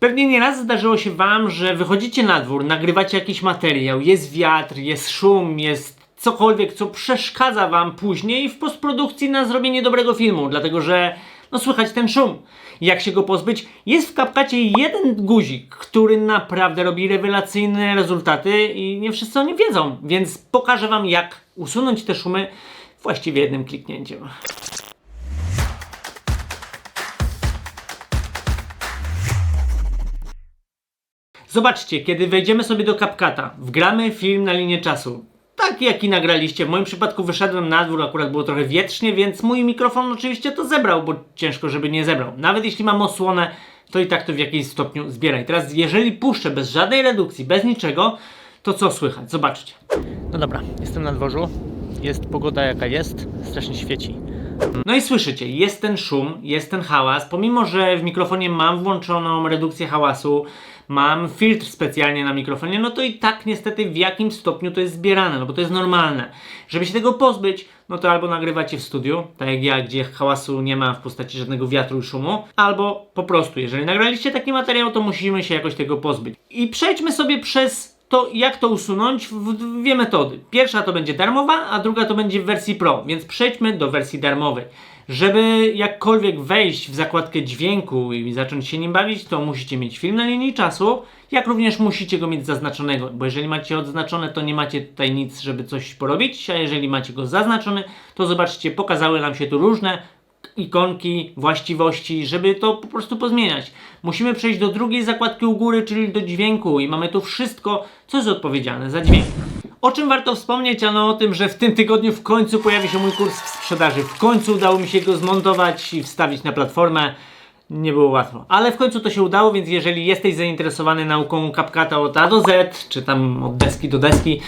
Pewnie nieraz zdarzyło się Wam, że wychodzicie na dwór, nagrywacie jakiś materiał, jest wiatr, jest szum, jest cokolwiek, co przeszkadza Wam później w postprodukcji na zrobienie dobrego filmu, dlatego że no słychać ten szum. Jak się go pozbyć? Jest w kapkacie jeden guzik, który naprawdę robi rewelacyjne rezultaty i nie wszyscy o nim wiedzą, więc pokażę Wam jak usunąć te szumy właściwie jednym kliknięciem. Zobaczcie, kiedy wejdziemy sobie do CapCut'a, wgramy film na linię czasu. Taki jaki nagraliście. W moim przypadku wyszedłem na dwór, akurat było trochę wietrznie, więc mój mikrofon oczywiście to zebrał, bo ciężko, żeby nie zebrał. Nawet jeśli mam osłonę, to i tak to w jakimś stopniu zbiera. I teraz, jeżeli puszczę bez żadnej redukcji, bez niczego, to co słychać? Zobaczcie. No dobra, jestem na dworzu. Jest pogoda jaka jest, strasznie świeci. No i słyszycie, jest ten szum, jest ten hałas. Pomimo, że w mikrofonie mam włączoną redukcję hałasu, mam filtr specjalnie na mikrofonie, no to i tak niestety w jakim stopniu to jest zbierane, no bo to jest normalne. Żeby się tego pozbyć, no to albo nagrywacie w studiu, tak jak ja, gdzie hałasu nie ma w postaci żadnego wiatru i szumu, albo po prostu, jeżeli nagraliście taki materiał, to musimy się jakoś tego pozbyć. I przejdźmy sobie przez to jak to usunąć w dwie metody. Pierwsza to będzie darmowa, a druga to będzie w wersji Pro, więc przejdźmy do wersji darmowej. Żeby jakkolwiek wejść w zakładkę dźwięku i zacząć się nim bawić, to musicie mieć film na linii czasu, jak również musicie go mieć zaznaczonego, bo jeżeli macie odznaczone, to nie macie tutaj nic, żeby coś porobić, a jeżeli macie go zaznaczony, to zobaczcie, pokazały nam się tu różne ikonki, właściwości, żeby to po prostu pozmieniać. Musimy przejść do drugiej zakładki u góry, czyli do dźwięku i mamy tu wszystko, co jest odpowiedzialne za dźwięk. O czym warto wspomnieć? Ano o tym, że w tym tygodniu w końcu pojawi się mój kurs w sprzedaży. W końcu udało mi się go zmontować i wstawić na platformę. Nie było łatwo, ale w końcu to się udało, więc jeżeli jesteś zainteresowany nauką CapCut'a od A do Z, czy tam od deski do deski,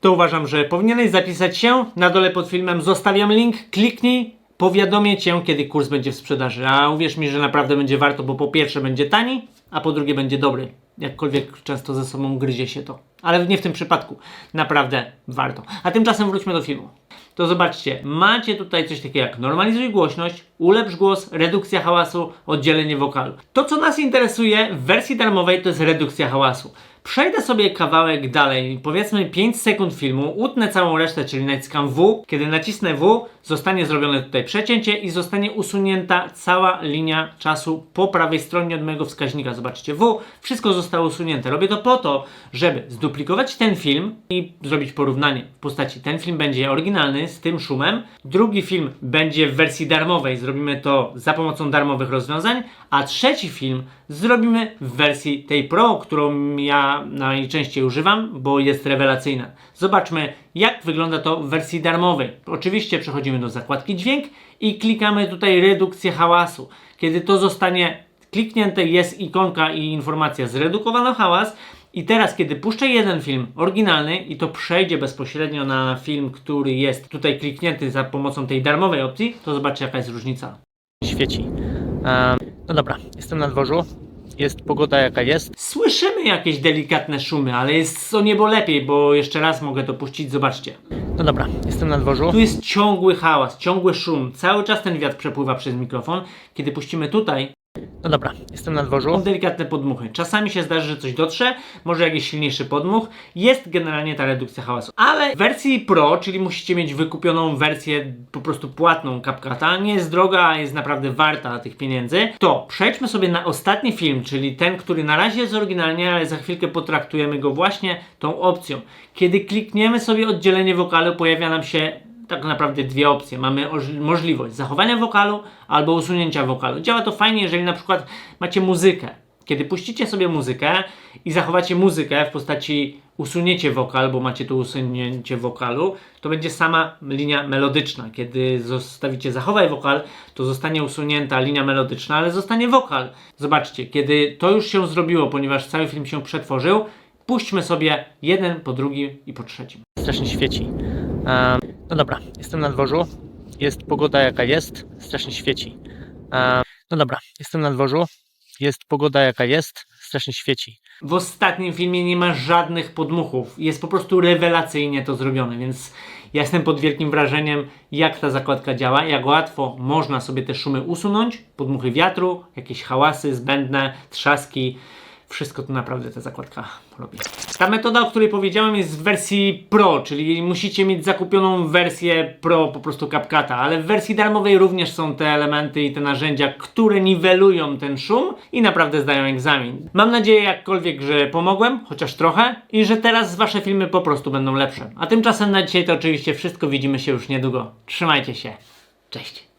to uważam, że powinieneś zapisać się. Na dole pod filmem zostawiam link, kliknij, powiadomię Cię, kiedy kurs będzie w sprzedaży. A uwierz mi, że naprawdę będzie warto, bo po pierwsze będzie tani, a po drugie będzie dobry. Jakkolwiek często ze sobą gryzie się to. Ale nie w tym przypadku. Naprawdę warto. A tymczasem wróćmy do filmu. To zobaczcie, macie tutaj coś takiego jak normalizuj głośność, ulepsz głos, redukcja hałasu, oddzielenie wokalu. To co nas interesuje w wersji darmowej to jest redukcja hałasu. Przejdę sobie kawałek dalej, powiedzmy 5 sekund filmu, utnę całą resztę, czyli naciskam W. Kiedy nacisnę W, zostanie zrobione tutaj przecięcie i zostanie usunięta cała linia czasu po prawej stronie od mojego wskaźnika. Zobaczcie, W, wszystko zostało usunięte. Robię to po to, żeby zduplikować ten film i zrobić porównanie w postaci ten film będzie oryginalny z tym szumem, drugi film będzie w wersji darmowej, zrobimy to za pomocą darmowych rozwiązań, a trzeci film zrobimy w wersji tej Pro, którą ja najczęściej używam, bo jest rewelacyjna. Zobaczmy, jak wygląda to w wersji darmowej. Oczywiście przechodzimy do zakładki dźwięk i klikamy tutaj redukcję hałasu. Kiedy to zostanie kliknięte, jest ikonka i informacja zredukowano hałas. I teraz, kiedy puszczę jeden film oryginalny i to przejdzie bezpośrednio na film, który jest tutaj kliknięty za pomocą tej darmowej opcji, to zobaczcie jaka jest różnica. Świeci. No dobra, jestem na dworzu. Jest pogoda jaka jest. Słyszymy jakieś delikatne szumy, ale jest o niebo lepiej, bo jeszcze raz mogę to puścić, zobaczcie. No dobra, jestem na dworzu. Tu jest ciągły hałas, ciągły szum. Cały czas ten wiatr przepływa przez mikrofon. Kiedy puścimy tutaj, no dobra, jestem na dworzu. Są delikatne podmuchy. Czasami się zdarzy, że coś dotrze, może jakiś silniejszy podmuch. Jest generalnie ta redukcja hałasu. Ale w wersji Pro, czyli musicie mieć wykupioną wersję po prostu płatną CapCut'a, nie jest droga, a jest naprawdę warta tych pieniędzy, to przejdźmy sobie na ostatni film, czyli ten, który na razie jest oryginalnie, ale za chwilkę potraktujemy go właśnie tą opcją. Kiedy klikniemy sobie oddzielenie wokalu, pojawia nam się tak naprawdę dwie opcje. Mamy oż- możliwość zachowania wokalu albo usunięcia wokalu. Działa to fajnie, jeżeli na przykład macie muzykę. Kiedy puścicie sobie muzykę i zachowacie muzykę w postaci usunięcie wokal, bo macie tu usunięcie wokalu, to będzie sama linia melodyczna. Kiedy zostawicie zachowaj wokal, to zostanie usunięta linia melodyczna, ale zostanie wokal. Zobaczcie, kiedy to już się zrobiło, ponieważ cały film się przetworzył, puśćmy sobie jeden po drugim i po trzecim. Strasznie świeci. No dobra, jestem na dworzu. Jest pogoda jaka jest, strasznie świeci. No dobra, jestem na dworzu. Jest pogoda jaka jest, strasznie świeci. W ostatnim filmie nie ma żadnych podmuchów. Jest po prostu rewelacyjnie to zrobione, więc ja jestem pod wielkim wrażeniem, jak ta zakładka działa, jak łatwo można sobie te szumy usunąć, podmuchy wiatru, jakieś hałasy zbędne, trzaski. Wszystko to naprawdę ta zakładka robi. Ta metoda, o której powiedziałem, jest w wersji Pro, czyli musicie mieć zakupioną wersję Pro po prostu CapCut'a, ale w wersji darmowej również są te elementy i te narzędzia, które niwelują ten szum i naprawdę zdają egzamin. Mam nadzieję jakkolwiek, że pomogłem, chociaż trochę, i że teraz wasze filmy po prostu będą lepsze. A tymczasem na dzisiaj to oczywiście wszystko, widzimy się już niedługo. Trzymajcie się. Cześć.